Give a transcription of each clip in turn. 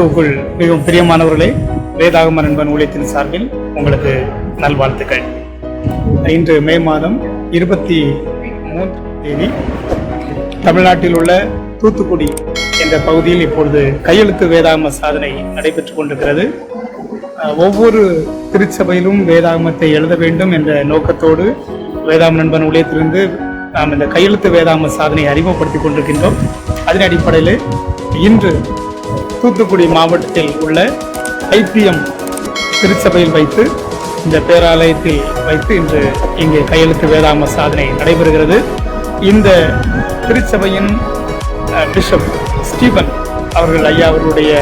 கிறிஸ்துவுக்குள் மிகவும் பிரியமானவர்களே வேதாகம நண்பன் ஊழியத்தின் சார்பில் உங்களுக்கு நல்வாழ்த்துக்கள். இன்று மே மாதம் இருபத்தி மூன்றாம் தேதி தமிழ்நாட்டில் உள்ள தூத்துக்குடி என்ற பகுதியில் இப்பொழுது கையெழுத்து வேதாகம சாதனை நடைபெற்றுக் கொண்டிருக்கிறது. ஒவ்வொரு திருச்சபையிலும் வேதாகமத்தை எழுத வேண்டும் என்ற நோக்கத்தோடு வேதாம நண்பன் ஊழியத்திலிருந்து நாம் இந்த கையெழுத்து வேதாம சாதனை அறிமுகப்படுத்திக் கொண்டிருக்கின்றோம். அதன் அடிப்படையில் இன்று தூத்துக்குடி மாவட்டத்தில் உள்ள ஐபிஎம் திருச்சபையில் வைத்து இந்த பேராலயத்தில் வைத்து இன்று இங்கே கையெழுத்து வேதாம சாதனை நடைபெறுகிறது. இந்த திருச்சபையின் பிஷப் ஸ்டீபன் அவர்கள் ஐயா அவர்களுடைய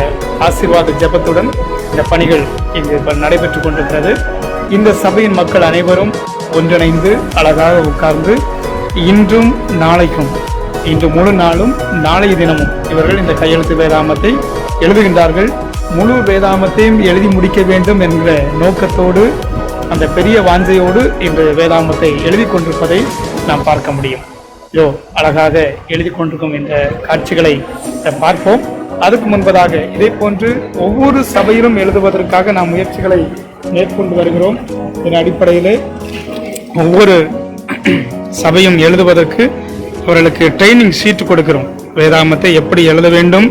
ஆசீர்வாத ஜெபத்துடன் இந்த பணிகள் இங்கு இப்ப நடைபெற்றுக் கொண்டிருக்கிறது. இந்த சபையின் மக்கள் அனைவரும் ஒன்றிணைந்து அழகாக உட்கார்ந்து இன்றும் நாளைக்கும் இன்று முழு நாளும் நாளைய தினமும் இவர்கள் இந்த கையெழுத்து வேதாமத்தை எழுதுகின்றார்கள். முழு வேதாமத்தையும் எழுதி முடிக்க வேண்டும் என்ற நோக்கத்தோடு அந்த பெரிய வாஞ்சையோடு இந்த வேதாமத்தை எழுதி கொண்டிருப்பதை நாம் பார்க்க முடியும். இதோ அழகாக எழுதி கொண்டிருக்கும் இந்த காட்சிகளை பார்ப்போம். அதுக்கு முன்பதாக இதே போன்று ஒவ்வொரு சபையிலும் எழுதுவதற்காக நாம் முயற்சிகளை மேற்கொண்டு வருகிறோம். இதன் அடிப்படையிலே ஒவ்வொரு சபையும் எழுதுவதற்கு அவர்களுக்கு ட்ரைனிங் ஷீட் கொடுக்கிறோம். வேதாமத்தை எப்படி எழுத வேண்டும்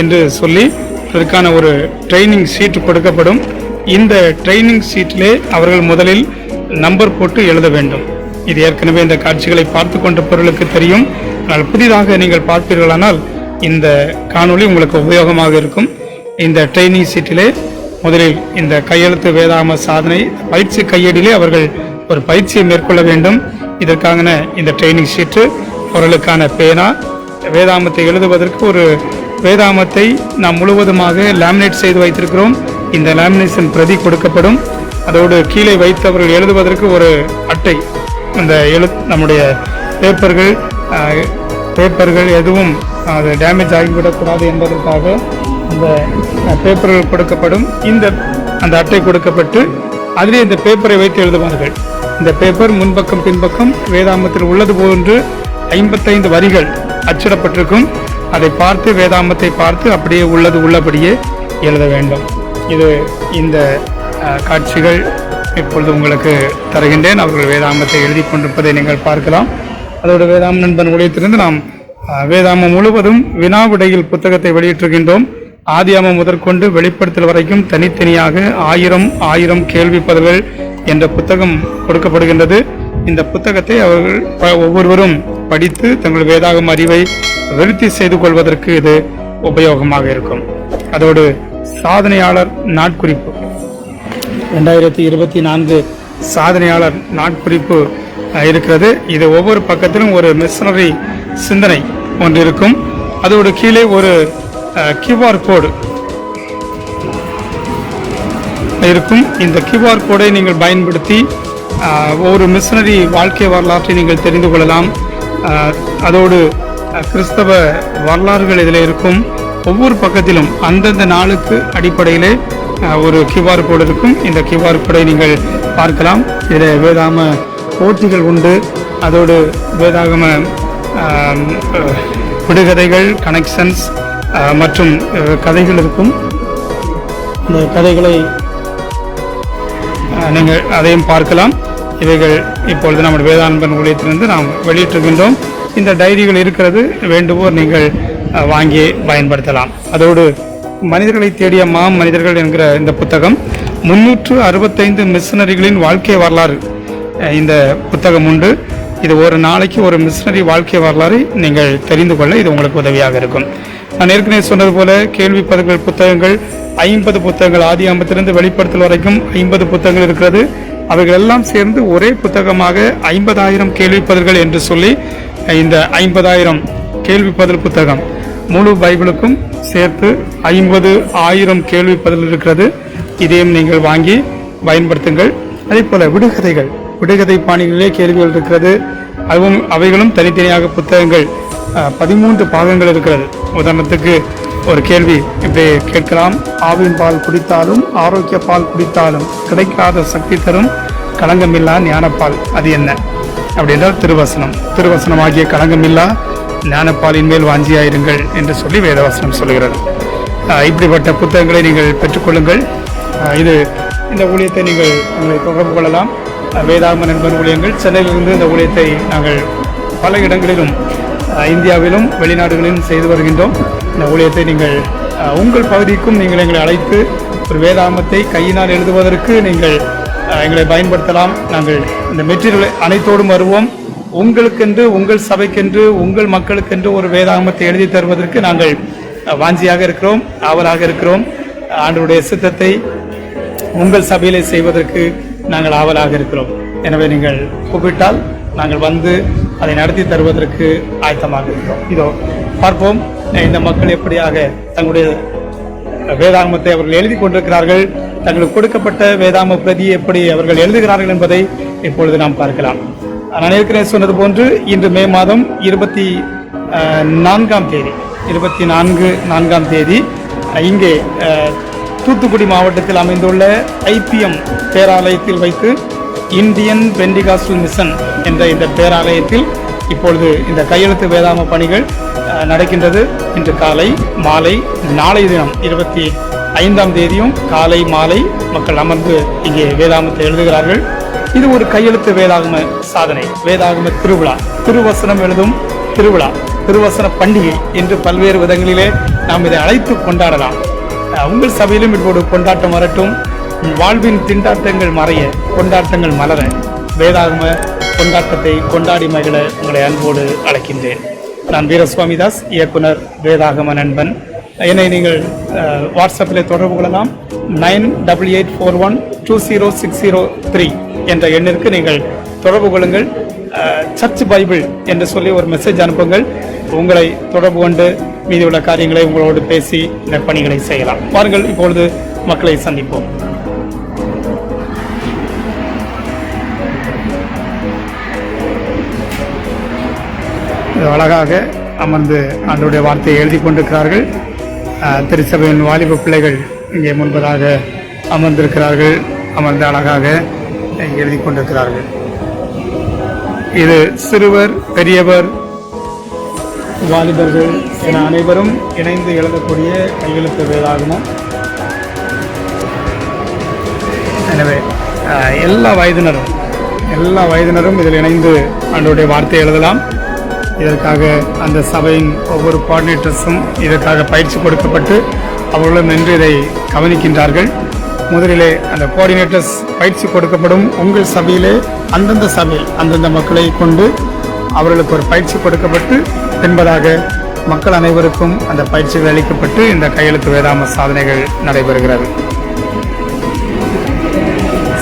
என்று சொல்லி அதற்கான ஒரு ட்ரைனிங் ஷீட் கொடுக்கப்படும். இந்த ட்ரைனிங் ஷீட்டிலே அவர்கள் முதலில் நம்பர் போட்டு எழுத வேண்டும். இது ஏற்கனவே இந்த காட்சிகளை பார்த்து கொண்டிருப்பவர்களுக்கு தெரியும். ஆனால் புதிதாக நீங்கள் பார்ப்பீர்களானால் இந்த காணொளி உங்களுக்கு உபயோகமாக இருக்கும். இந்த ட்ரைனிங் ஷீட்டிலே முதலில் இந்த கையெழுத்து வேதாம சாதனை பயிற்சி கையேடிலே அவர்கள் ஒரு பயிற்சியை மேற்கொள்ள வேண்டும். இதற்கான இந்த ட்ரைனிங் ஷீட்டு அவர்களுக்கான பேனா. வேதாமத்தை எழுதுவதற்கு ஒரு வேதாமத்தை நாம் முழுவதுமாக லேமினேட் செய்து வைத்திருக்கிறோம். இந்த லேமினேஷன் பிரதி கொடுக்கப்படும். அதோடு கீழே வைத்து அவர்கள் எழுதுவதற்கு ஒரு அட்டை. அந்த எழு நம்முடைய பேப்பர்கள் பேப்பர்கள் எதுவும் அது டேமேஜ் ஆகிவிடக்கூடாது என்பதற்காக அந்த பேப்பர்கள் கொடுக்கப்படும். இந்த அந்த அட்டை கொடுக்கப்பட்டு அதிலே இந்த பேப்பரை வைத்து எழுதுவார்கள். இந்த பேப்பர் முன்பக்கம் பின்பக்கம் வேதாமத்தில் உள்ளது போன்று ஐம்பத்தைந்து வரிகள் அச்சிடப்பட்டிருக்கும். அதை பார்த்து வேதாமத்தை பார்த்து அப்படியே உள்ளது உள்ளபடியே எழுத வேண்டும். இது இந்த காட்சிகள் இப்பொழுது உங்களுக்கு தருகின்றேன். அவர்கள் வேதாமத்தை எழுதி கொண்டிருப்பதை நீங்கள் பார்க்கலாம். அதோடு வேதாம் நண்பன் உலகத்திலிருந்து நாம் வேதாமம் முழுவதும் வினாவிடையில் புத்தகத்தை வெளியிட்டிருக்கின்றோம். ஆதியாமம் முதற்கொண்டு வெளிப்படுத்தல் வரைக்கும் தனித்தனியாக ஆயிரம் ஆயிரம் கேள்வி பதில்கள் என்ற புத்தகம் கொடுக்கப்படுகின்றது. இந்த புத்தகத்தை அவர்கள் ப- ஒவ்வொருவரும் படித்து தங்கள் வேதாகம் அறிவை விருத்தி செய்து கொள்வதற்கு இது உபயோகமாக இருக்கும். அதோடு சாதனையாளர் நாட்குறிப்பு. ரெண்டாயிரத்தி இருபத்தி நான்கு சாதனையாளர் நாட்குறிப்பு இருக்கிறது. இது ஒவ்வொரு பக்கத்திலும் ஒரு மிஷனரி சிந்தனை ஒன்று இருக்கும். அதோடு கீழே ஒரு கியூஆர் கோடு இருக்கும். இந்த கியூஆர் கோடை நீங்கள் பயன்படுத்தி ஒவ்வொரு ஒரு மிஷனரி வாழ்க்கை வரலாற்றை நீங்கள் தெரிந்து கொள்ளலாம். அதோடு கிறிஸ்தவ வரலாறுகள் இதில் இருக்கும். ஒவ்வொரு பக்கத்திலும் அந்தந்த நாளுக்கு அடிப்படையிலே ஒரு கியூஆர் கோடு இருக்கும். இந்த கியூஆர் கோடை நீங்கள் பார்க்கலாம். இதில் வேதாம போட்டிகள் உண்டு. அதோடு வேதாகம விடுகதைகள் கனெக்ஷன்ஸ் மற்றும் கதைகள் இருக்கும். இந்த கதைகளை நீங்கள் அதையும் பார்க்கலாம். இவைகள் இப்பொழுது நம்முடைய வேதாந்தன் ஊழியத்திலிருந்து நாம் வெளியிட்டிருக்கின்றோம். இந்த டைரிகள் இருக்கிறது வேண்டுவோர் நீங்கள் வாங்கி பயன்படுத்தலாம். அதோடு மனிதர்களை தேடிய மா மனிதர்கள் என்கிற இந்த புத்தகம் முன்னூற்று அறுபத்தைந்து மிஷினரிகளின் வாழ்க்கை வரலாறு இந்த புத்தகம் உண்டு. இது ஒரு நாளைக்கு ஒரு மிஷினரி வாழ்க்கை வரலாறை நீங்கள் தெரிந்து கொள்ள இது உங்களுக்கு உதவியாக இருக்கும். நான் ஏற்கனவே சொன்னது போல கேள்வி பதில்கள் புத்தகங்கள் ஐம்பது புத்தகங்கள் ஆதி ஆம்பத்திலிருந்து வெளிப்படுத்தல் வரைக்கும் ஐம்பது புத்தகங்கள் இருக்கிறது. அவைகள் எல்லாம் சேர்ந்து ஒரே புத்தகமாக ஐம்பதாயிரம் கேள்வி பதில்கள் என்று சொல்லி இந்த ஐம்பதாயிரம் கேள்வி பதில் புத்தகம் முழு பைபிளுக்கும் சேர்த்து ஐம்பது ஆயிரம் கேள்வி பதில் இருக்கிறது. இதையும் நீங்கள் வாங்கி பயன்படுத்துங்கள். அதே போல விடுகதைகள். விடுகதை பாணிகளிலே கேள்விகள் இருக்கிறது. அதுவும் அவைகளும் தனித்தனியாக புத்தகங்கள் பதிமூன்று பாகங்கள் இருக்கிறது. உதாரணத்துக்கு ஒரு கேள்வி இப்படி கேட்கலாம். ஆவின் பால் குடித்தாலும் ஆரோக்கிய பால் குடித்தாலும் கிடைக்காத சக்தி தரும் களங்கமில்லா ஞானப்பால். அது என்ன? அப்படின்றால் திருவசனம் திருவசனம். ஆகிய களங்கமில்லா ஞானப்பாலின் மேல் வாஞ்சியாயிருங்கள் என்று சொல்லி வேதவசனம் சொல்கிறது இப்படிப்பட்ட புத்தகங்களை நீங்கள் பெற்றுக்கொள்ளுங்கள். இது இந்த ஊழியத்தை நீங்கள் உங்களை தொடர்பு கொள்ளலாம். அஹ், வேதாகம நண்பன் ஊழியங்கள் சென்னையிலிருந்து இந்த ஊழியத்தை நாங்கள் பல இடங்களிலும் இந்தியாவிலும் வெளிநாடுகளிலும் செய்து வருகின்றோம். இந்த ஊழியத்தை நீங்கள் உங்கள் பகுதிக்கும் நீங்கள் எங்களை அழைத்து ஒரு வேதாமத்தை கையினால் எழுதுவதற்கு நீங்கள் எங்களை பயன்படுத்தலாம். நாங்கள் இந்த மெட்டீரியல் அனைத்தோடும் வருவோம். உங்களுக்கென்று உங்கள் சபைக்கென்று உங்கள் மக்களுக்கென்று ஒரு வேதாகமத்தை எழுதி தருவதற்கு நாங்கள் வாஞ்சியாக இருக்கிறோம் ஆவலாக இருக்கிறோம். ஆண்டருடைய சித்தத்தை உங்கள் சபையிலே செய்வதற்கு நாங்கள் ஆவலாக இருக்கிறோம். எனவே நீங்கள் கூப்பிட்டால் நாங்கள் வந்து அதை நடத்தி தருவதற்கு ஆயத்தமாக இருக்கிறோம். இதோ பார்ப்போம். இந்த மக்கள் எப்படியாக தங்களுடைய வேதாகமத்தை அவர்கள் எழுதி கொண்டிருக்கிறார்கள். தங்களுக்கு கொடுக்கப்பட்ட வேதாம பிரதியை எப்படி அவர்கள் எழுதுகிறார்கள் என்பதை இப்பொழுது நாம் பார்க்கலாம். நான் ஏற்கனவே சொன்னது போன்று இன்று மே மாதம் இருபத்தி நான்காம் தேதி இருபத்தி நான்கு நான்காம் தேதி இங்கே தூத்துக்குடி மாவட்டத்தில் அமைந்துள்ள ஐபிஎம் பேராலயத்தில் வைத்து இந்தியன் பெண்டிகாஸ்டல் மிஷன் என்ற இந்த பேராலயத்தில் இப்பொழுது இந்த கையெழுத்து வேதாம பணிகள் நடக்கின்றது. இன்று காலை மாலை நாளை தினம் இருபத்தி ஐந்தாம் தேதியும் காலை மாலை மக்கள் அமர்ந்து இங்கே வேதாமத்தை எழுதுகிறார்கள். இது ஒரு கையெழுத்து வேதாகம சாதனை. வேதாகம திருவிழா. திருவசனம் எழுதும் திருவிழா. திருவசன பண்டிகை என்று பல்வேறு விதங்களிலே நாம் இதை அழைத்து கொண்டாடலாம். உங்கள் சபையிலும் இப்போது கொண்டாட்டம் வரட்டும். வாழ்வின் திண்டாட்டங்கள் மறைய கொண்டாட்டங்கள் மலர வேதாகம கொண்டாட்டத்தை கொண்டாடி மகிழ உங்களை அன்போடு அழைக்கின்றேன். நான் வீரசுவாமிதாஸ் இயக்குனர் வேதாகம நண்பன். என்னை நீங்கள் வாட்ஸ்அப்பில் தொடர்பு கொள்ளலாம். Nine double eight four one two zero six zero three என்ற எண்ணிற்கு நீங்கள் தொடர்பு கொள்ளுங்கள். சர்ச் பைபிள் என்று சொல்லி ஒரு மெசேஜ் அனுப்புங்கள். உங்களை தொடர்பு கொண்டு மீதி உள்ள காரியங்களை உங்களோடு பேசி இந்த பணிகளை செய்யலாம். வாருங்கள் இப்பொழுது மக்களை சந்திப்போம். அழகாக அமர்ந்து ஆண்டவருடைய வார்த்தையை எழுதி கொண்டிருக்கிறார்கள். திருச்சபையின் வாலிப பிள்ளைகள் இங்கே முன்பதாக அமர்ந்திருக்கிறார்கள். அமர்ந்து அழகாக இங்கே எழுதி கொண்டிருக்கிறார்கள். இது சிறுவர் பெரியவர் வாலிபர்கள் என அனைவரும் இணைந்து எழுதக்கூடிய கையெழுத்து வேதாகமும். எனவே எல்லா வயதினரும் எல்லா வயதினரும் இதில் இணைந்து ஆண்டவருடைய வார்த்தையை எழுதலாம். இதற்காக அந்த சபையின் ஒவ்வொரு கோஆர்டினேட்டர்ஸும் இதற்காக பயிற்சி கொடுக்கப்பட்டு அவர்களும் நின்று இதை கவனிக்கின்றார்கள். முதலிலே அந்த கோஆர்டினேட்டர்ஸ் பயிற்சி கொடுக்கப்படும் உங்கள் சபையிலே அந்தந்த சபையில் அந்தந்த மக்களை கொண்டு அவர்களுக்கு ஒரு பயிற்சி கொடுக்கப்பட்டு பின்பதாக மக்கள் அனைவருக்கும் அந்த பயிற்சிகள் அளிக்கப்பட்டு இந்த கையெழுத்து வேதாம சாதனைகள் நடைபெறுகிறது.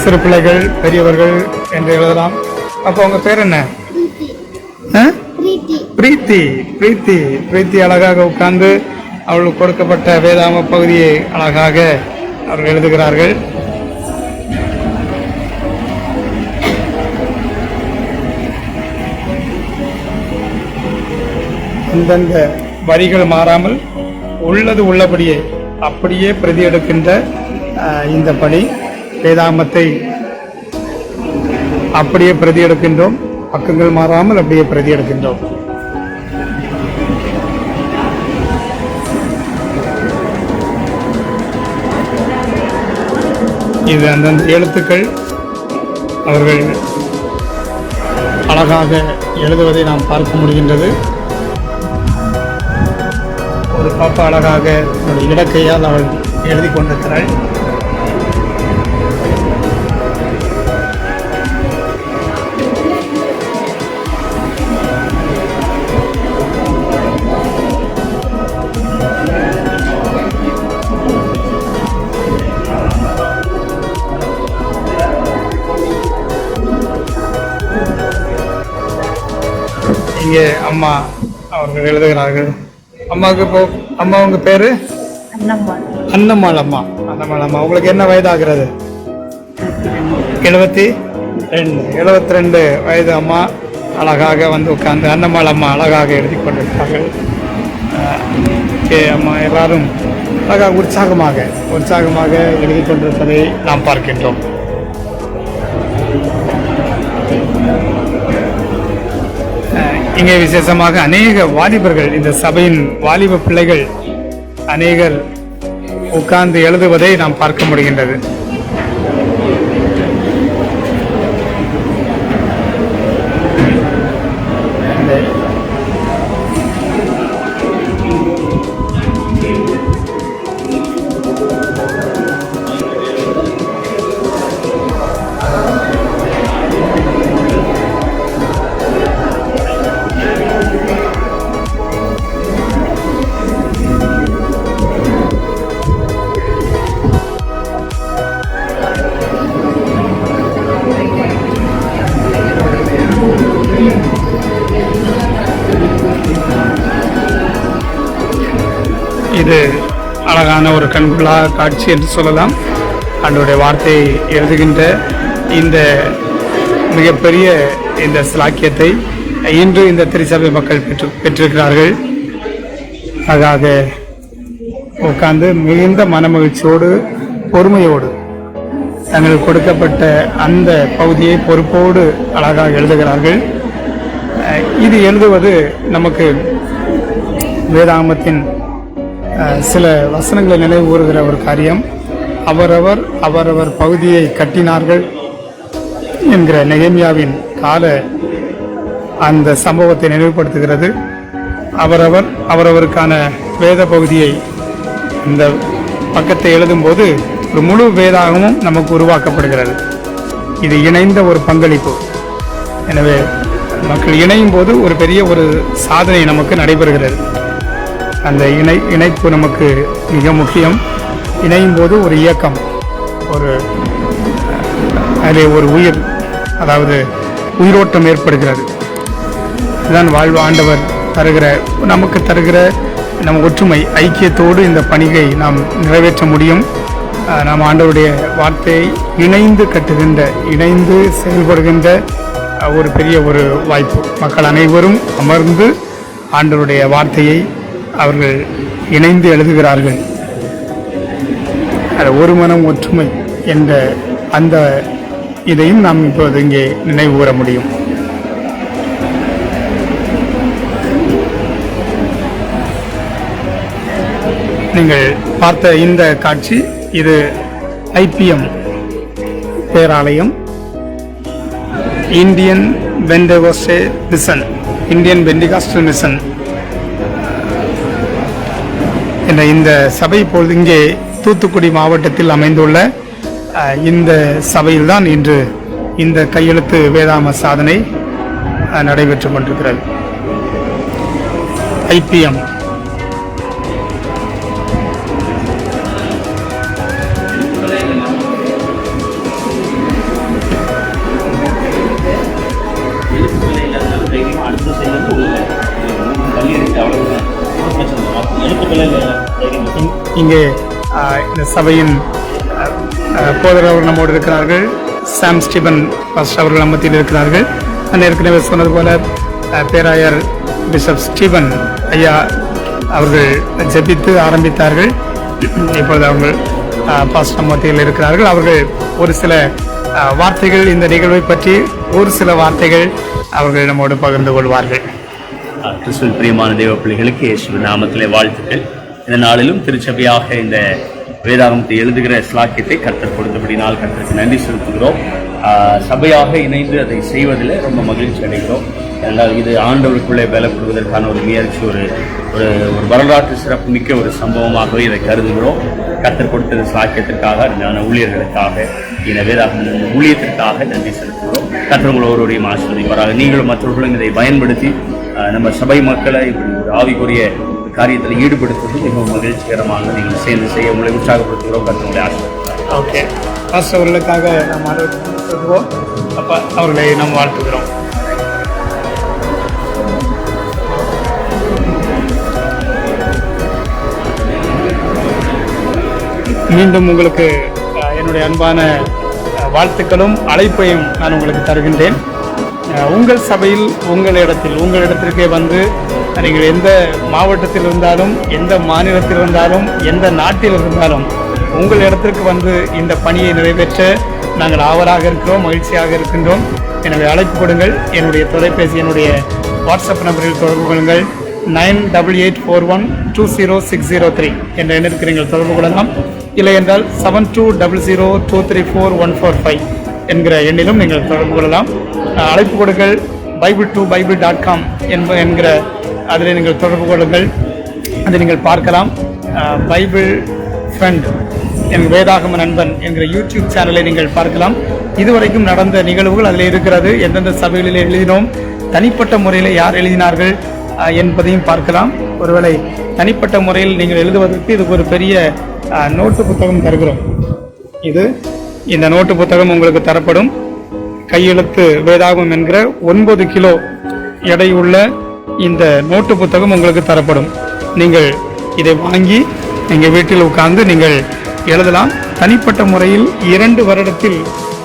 சிறு பிள்ளைகள் பெரியவர்கள் என்று எழுதலாம். அப்போ உங்கள் பேர் என்ன? ஆ? பிரீத்தி பிரீத்தி பிரீத்தி அழகாக உட்கார்ந்து அவளுக்கு கொடுக்கப்பட்ட வேதாம பகுதியை அழகாக அவர்கள் எழுதுகிறார்கள். அந்தந்த வரிகள் மாறாமல் உள்ளது உள்ளபடியே அப்படியே பிரதி எடுக்கின்ற இந்த பணி வேதாமத்தை அப்படியே பிரதி எடுக்கின்றோம். பக்கங்கள் மாறாமல் அப்படியே பிரதி எடுக்கின்றோம். இது அந்தந்த எழுத்துக்கள் அவர்கள் அழகாக எழுதுவதை நாம் பார்க்க முடிகின்றது. ஒரு பாப்பா அழகாக ஒரு இலக்கையால் அவள் எழுதி கொண்டிருக்கிறாள். இங்கே அம்மா அவர்கள் எழுதுகிறார்கள். அம்மாவுக்கு இப்போ அம்மா உங்க பேரு? அன்னம்மாள் அம்மா. அன்னம்மாள் அம்மா. உங்களுக்கு என்ன வயதாகிறது? எழுபத்தி ரெண்டு. எழுபத்தி ரெண்டு வயது அம்மா அழகாக வந்து உட்கார்ந்து அன்னம்மாள் அம்மா அழகாக எழுதி கொண்டிருக்கிறார்கள். இங்கே அம்மா எல்லாரும் அழகாக உற்சாகமாக உற்சாகமாக எழுதி கொண்டிருப்பதை நாம் பார்க்கின்றோம். இங்கே விசேஷமாக அநேக வாலிபர்கள் இந்த சபையின் வாலிப பிள்ளைகள் அநேகர் உட்கார்ந்து எழுதுவதை நாம் பார்க்க முடிகின்றது. இது அழகான ஒரு கண்குள்ளா காட்சி என்று சொல்லலாம். அதனுடைய வார்த்தையை எழுதுகின்ற இந்த மிகப்பெரிய இந்த சிலாக்கியத்தை இன்று இந்த திருச்சபை மக்கள் பெற்று பெற்றிருக்கிறார்கள். அதாக உட்கார்ந்து மிகுந்த மனமகிழ்ச்சியோடு பொறுமையோடு தங்களுக்கு கொடுக்கப்பட்ட அந்த பகுதியை பொறுப்போடு அழகாக எழுதுகிறார்கள். இது எழுதுவது நமக்கு வேதாமத்தின் சில வசனங்களை நினைவு கூறுகிற ஒரு காரியம். அவரவர் அவரவர் பகுதியை கட்டினார்கள் என்கிற நெகேமியாவின் கால அந்த சம்பவத்தை நினைவுபடுத்துகிறது. அவரவர் அவரவருக்கான வேத பகுதியை இந்த பக்கத்தை எழுதும்போது ஒரு முழு வேதாகமும் நமக்கு உருவாக்கப்படுகிறது. இது இணைந்த ஒரு பங்களிப்பு. எனவே மக்கள் இணையும் போது ஒரு பெரிய ஒரு சாதனை நமக்கு நடைபெறுகிறது. அந்த இணை இணைப்பு நமக்கு மிக முக்கியம். இணையும் போது ஒரு இயக்கம் ஒரு அதிலே ஒரு உயிர் அதாவது உயிரோட்டம் ஏற்படுகிறது. இதுதான் வாழ்வு ஆண்டவர் தருகிற நமக்கு தருகிற நம் ஒற்றுமை ஐக்கியத்தோடு இந்த பணியை நாம் நிறைவேற்ற முடியும். நாம் ஆண்டவருடைய வார்த்தையை இணைந்து கட்டுகின்ற இணைந்து செயல்படுகின்ற ஒரு பெரிய ஒரு வாய்ப்பு. மக்கள் அனைவரும் அமர்ந்து ஆண்டருடைய வார்த்தையை அவர்கள் இணைந்து எழுதுகிறார்கள். அது ஒரு மனம் ஒற்றுமை என்ற அந்த இதையும் நாம் இப்போது இங்கே நினைவு கூற முடியும். நீங்கள் பார்த்த இந்த காட்சி இது ஐபிஎம் பேராலயம். Indian Pentecostal mission Indian Pentecostal mission என்ற இந்த சபை இப்பொழுது இங்கே தூத்துக்குடி மாவட்டத்தில் அமைந்துள்ள இந்த சபையில்தான் இன்று இந்த கையெழுத்து வேதாம சாதனை நடைபெற்று கொண்டிருக்கிறது. ஐபிஎம் இங்கே இந்த சபையின் ஆஹ், அவர்கள் நம்மோடு இருக்கிறார்கள். சாம் ஸ்டீபன் பாஸ்டர் அவர்கள் நம்ம மத்தியில் இருக்கிறார்கள். நான் ஏற்கனவே சொன்னது போல பேராயர் பிஷப் ஸ்டீபன் ஐயா அவர்கள் ஜெபித்து ஆரம்பித்தார்கள். இப்பொழுது அவங்க பாஸ்ட் நம்ம மத்தியில் இருக்கிறார்கள். அவர்கள் ஒரு சில வார்த்தைகள் இந்த நிகழ்வை பற்றி ஒரு சில வார்த்தைகள் அவர்கள் நம்மோடு பகிர்ந்து கொள்வார்கள். கிறிஸ்துவில் பிரியமான தேவ பிள்ளைகளுக்கு இயேசு நாமத்திலே வாழ்த்துக்கள். இந்த நாளிலும் திருச்சபையாக இந்த வேதாகமத்தை எழுதுகிற ஸ்லாக்கியத்தை கர்த்தர் கொடுத்தபடினால் கர்த்தருக்கு நன்றி செலுத்துகிறோம். சபையாக இணைந்து அதை செய்வதில் ரொம்ப மகிழ்ச்சி அடைகிறோம். ஏனென்றால் இது ஆண்டவருக்குள்ளே பலப்படுவதற்கான ஒரு முயற்சி ஒரு ஒரு ஒரு வரலாற்று சிறப்பு மிக்க ஒரு சம்பவமாகவே இதை கருதுகிறோம். கர்த்தர் கொடுத்த சாக்கியத்திற்காக அதுக்கான ஊழியர்களுக்காக இந்த வேதாகம் ஊழியத்திற்காக நன்றி செலுத்துகிறோம். கர்த்தர் உங்கள் ஒருவரையும் நீங்களும் மற்றவர்களும் இதை பயன்படுத்தி நம்ம சபை மக்களை இப்படி ஒரு ஆவிக்குரிய காரியத்தில் ஈடுபடுத்துவது மிகவும் மகிழ்ச்சிகரமாக நீங்கள் சேர்ந்து செய்ய உங்களை உற்சாகப்படுத்துகிறோம். கர்த்தருடைய ஆசிர்வாதம் ஓகே. பாஸ்டர் அவர்களுக்காக நாம் ஆரோக்கியம் அப்போ அவர்களை நாம் வாழ்த்துக்கிறோம் மீண்டும் உங்களுக்கு என்னுடைய அன்பான வாழ்த்துக்களும் அழைப்பையும் நான் உங்களுக்கு தருகின்றேன். உங்கள் சபையில் உங்கள் இடத்தில் உங்கள் இடத்திற்கே வந்து நீங்கள் எந்த மாவட்டத்தில் இருந்தாலும் எந்த மாநிலத்தில் இருந்தாலும் எந்த நாட்டில் இருந்தாலும் உங்கள் இடத்திற்கு வந்து இந்த பணியை நிறைவேற்ற நாங்கள் ஆவலாக இருக்கிறோம் மகிழ்ச்சியாக இருக்கின்றோம். எனவே அழைப்பு கொடுங்கள். என்னுடைய தொலைபேசி என்னுடைய வாட்ஸ்அப் நம்பரில் தொடர்பு கொள்ளுங்கள். Nine double eight four one two zero six zero three என்ற எண்ணிற்கு நீங்கள் தொடர்பு கொள்ளலாம். இல்லை என்றால் seven two double zero two three four one four five என்கிற எண்ணிலும் நீங்கள் தொடர்பு கொள்ளலாம். அழைப்பு கொடுங்கள். Bible to bible dot com என்ப என்கிற அதில் நீங்கள் தொடர்பு கொள்ளுங்கள். அதை நீங்கள் பார்க்கலாம். பைபிள் ஃப்ரெண்ட் என் வேதாகம நண்பன் என்கிற யூடியூப் சேனலை நீங்கள் பார்க்கலாம். இதுவரைக்கும் நடந்த நிகழ்வுகள் அதில் இருக்கிறது. எந்தெந்த சபைகளில் எழுதினோம் தனிப்பட்ட முறையில் யார் எழுதினார்கள் என்பதையும் பார்க்கலாம். ஒருவேளை தனிப்பட்ட முறையில் நீங்கள் எழுதுவதற்கு இது ஒரு பெரிய நோட்டு புத்தகம் தருகிறோம். இது இந்த நோட்டு புத்தகம் உங்களுக்கு தரப்படும். கையெழுத்து வேதாகம் என்கிற ஒன்பது கிலோ எடையுள்ள இந்த நோட்டு புத்தகம் உங்களுக்கு தரப்படும். நீங்கள் இதை வாங்கி நீங்கள் வீட்டில் உட்கார்ந்து நீங்கள் எழுதலாம். தனிப்பட்ட முறையில் இரண்டு வருடத்தில்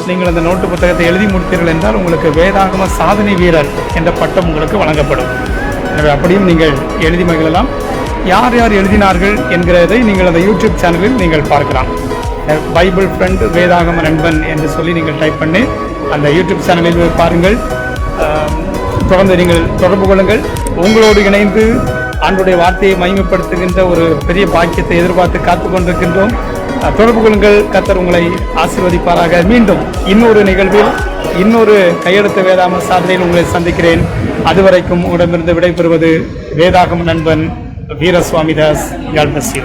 நீங்கள் அந்த நோட்டு புத்தகத்தை எழுதி முடித்தீர்கள் என்றால் உங்களுக்கு வேதாகம சாதனை வீரர் என்ற பட்டம் உங்களுக்கு வழங்கப்படும். எனவே அப்படியும் நீங்கள் எழுதி மகிழலாம். யார் யார் எழுதினார்கள் என்கிறதை நீங்கள் அந்த யூடியூப் சேனலில் நீங்கள் பார்க்கலாம். பைபிள் ஃப்ரெண்ட் வேதாகம நண்பன் என்று சொல்லி நீங்கள் டைப் பண்ணி அந்த யூடியூப் சேனலில் போய் பாருங்கள். தொடர்ந்து நீங்கள் தொடர்பு கொள்ளுங்கள். உங்களோடு இணைந்து ஆண்டுடைய வார்த்தையை மகிமைப்படுத்துகின்ற ஒரு பெரிய பாக்கியத்தை எதிர்பார்த்து காத்து கொண்டிருக்கின்றோம். தொடர்பு கொள்ளுங்கள். கத்தர் உங்களை ஆசீர்வதிப்பாராக. மீண்டும் இன்னொரு நிகழ்வில் இன்னொரு கையெழுத்து வேதாம சாதனையில் உங்களை சந்திக்கிறேன். அதுவரைக்கும் உடமிருந்து விடைபெறுவது வேதாகம நண்பன் வீரசுவாமிதாஸ். God bless you.